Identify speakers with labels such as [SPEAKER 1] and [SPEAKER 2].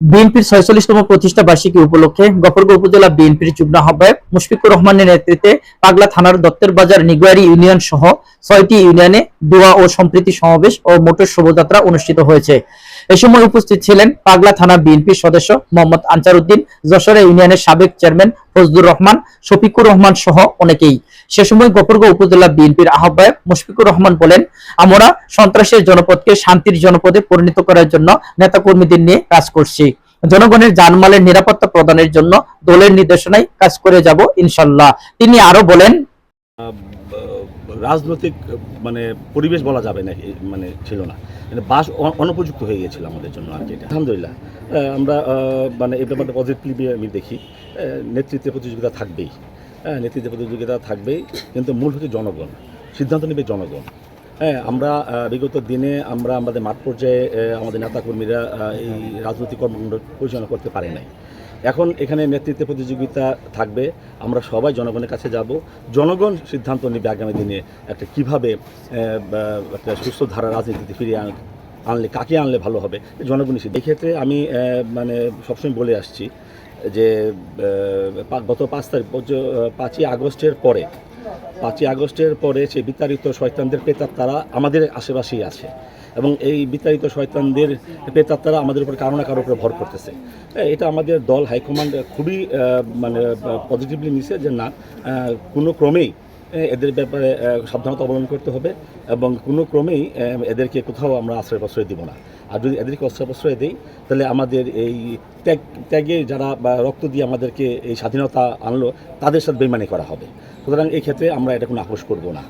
[SPEAKER 1] বিএনপির ছয়চল্লিশতম প্রতিষ্ঠা বার্ষিকী উপলক্ষে গফরগাঁও উপজেলা বিএনপির যুগ্ম আহ্বায়ক মুশফিকুর রহমানের নেতৃত্বে পাগলা থানার দত্তের বাজার নিগুয়ারি ইউনিয়ন সহ ছয়টি ইউনিয়নে দোয়া ও সম্প্রীতি সমাবেশ ও মোটর শোভাযাত্রা অনুষ্ঠিত হয়েছে। এ সময় উপস্থিত ছিলেন পাগলা থানা বিএনপির সদস্য মোহাম্মদ আনসারউদ্দিন যশোরে ইউনিয়নের সাবেক চেয়ারম্যান ফজলুর রহমান, শফিকুর রহমান সহ অনেকেই। সে সময় গফরগাঁও উপজেলা বিএনপির আহ্বায়ক মুশফিকুর রহমান বলেন, আমরা সন্ত্রাসের জনপদকে শান্তির জনপদে পরিণত করার জন্য নেতাকর্মীদের নিয়ে কাজ করছি। জনগণের জানমালের নিরাপত্তা প্রদানের জন্য দলের নির্দেশনায় কাজ করে যাব ইনশাল্লাহ। তিনি আরও বলেন
[SPEAKER 2] রাজনৈতিক মানে পরিবেশ বলা যাবে না মানে ছিল না। মানে বাস অনুপযুক্ত হয়ে গিয়েছিল আমাদের জন্য আর কি এটা। আলহামদুলিল্লাহ। আমরা মানে এই ব্যাপারটা পজিটিভলি আমি দেখি। নেতৃত্বে প্রতিযোগিতা থাকবেই। নেতৃত্বে প্রতিযোগিতা থাকবেই, কিন্তু মূল হচ্ছে জনগণ। সিদ্ধান্ত নেবে জনগণ। হ্যাঁ আমরা বিগত দিনে আমরা আমাদের মাঠ পর্যায়ে আমাদের নেতাকর্মীরা এই রাজনৈতিক কর্মকাণ্ড পরিচালনা করতে পারে নাই এখন এখানে নেতৃত্বে প্রতিযোগিতা থাকবে, আমরা সবাই জনগণের কাছে যাব জনগণ সিদ্ধান্ত নেবে আগামী দিনে একটা কীভাবে একটা সুস্থ ধারা রাজনীতিতে ফিরিয়ে আন, আনলে, কাকে আনলে ভালো হবে, জনগণই সিদ্ধান্ত। এই ক্ষেত্রে আমি মানে সবসময় বলে আসছি যে গত পাঁচ তারিখ পাঁচই আগস্টের পরে পাঁচই আগস্টের পরে সেই বিতাড়িত শয়তানদের প্রেতাত্মারা আমাদের আশেপাশেই আছে। এবং এই বিতাড়িত শয়তানদের প্রেতাত্মারা আমাদের উপর কারও না কারও উপরে ভর করতেছে। হ্যাঁ, এটা আমাদের দল হাইকমান্ড খুবই মানে পজিটিভলি নিছে যে না কোনো ক্রমেই এদের ব্যাপারে সাবধানতা অবলম্বন করতে হবে এবং কোনো ক্রমেই এদেরকে কোথাও আমরা আশ্রয় প্রশ্রয় দিব না। আর যদি এদেরকে অস্ত্র প্রশ্রয় দিই, তাহলে আমাদের এই ত্যাগ, ত্যাগে যারা বা রক্ত দিয়ে আমাদেরকে এই স্বাধীনতা আনলো, তাদের সাথে বেমানি করা হবে। সুতরাং এই ক্ষেত্রে আমরা এটা কোনো আপোষ করব না।